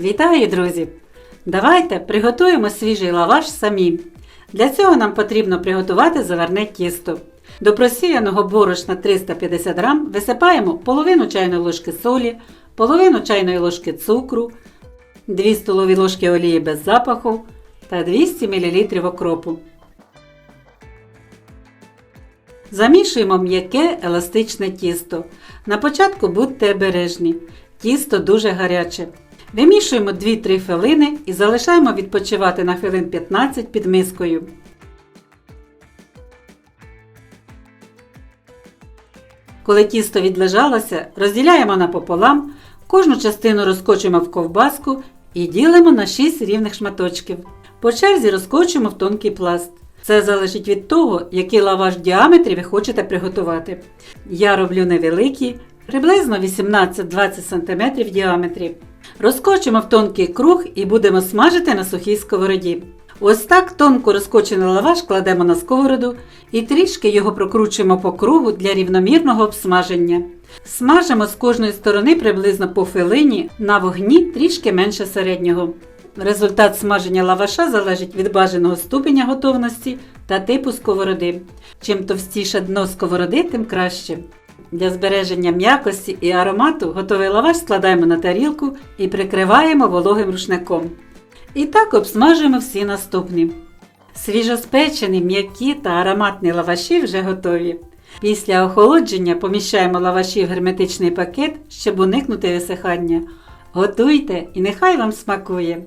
Вітаю, друзі! Давайте приготуємо свіжий лаваш самі. Для цього нам потрібно приготувати заварне тісто. До просіяного борошна 350 г висипаємо половину чайної ложки солі, половину чайної ложки цукру, 2 столові ложки олії без запаху та 200 мл окропу. Замішуємо м'яке еластичне тісто. На початку будьте обережні. Тісто дуже гаряче. Вимішуємо 2-3 хвилини і залишаємо відпочивати на хвилин 15 під мискою. Коли тісто відлежалося, розділяємо напополам, кожну частину розкочуємо в ковбаску і ділимо на 6 рівних шматочків. По черзі розкочуємо в тонкий пласт. Це залежить від того, який лаваш в діаметрі ви хочете приготувати. Я роблю невеликий, приблизно 18-20 см в діаметрі. Розкочимо в тонкий круг і будемо смажити на сухій сковороді. Ось так тонко розкочений лаваш кладемо на сковороду і трішки його прокручуємо по кругу для рівномірного обсмаження. Смажимо з кожної сторони приблизно по хвилині на вогні трішки менше середнього. Результат смаження лаваша залежить від бажаного ступеня готовності та типу сковороди. Чим товстіше дно сковороди, тим краще. Для збереження м'якості і аромату готовий лаваш складаємо на тарілку і прикриваємо вологим рушником. І так обсмажуємо всі наступні. Свіжоспечені, м'які та ароматні лаваші вже готові. Після охолодження поміщаємо лаваші в герметичний пакет, щоб уникнути висихання. Готуйте і нехай вам смакує!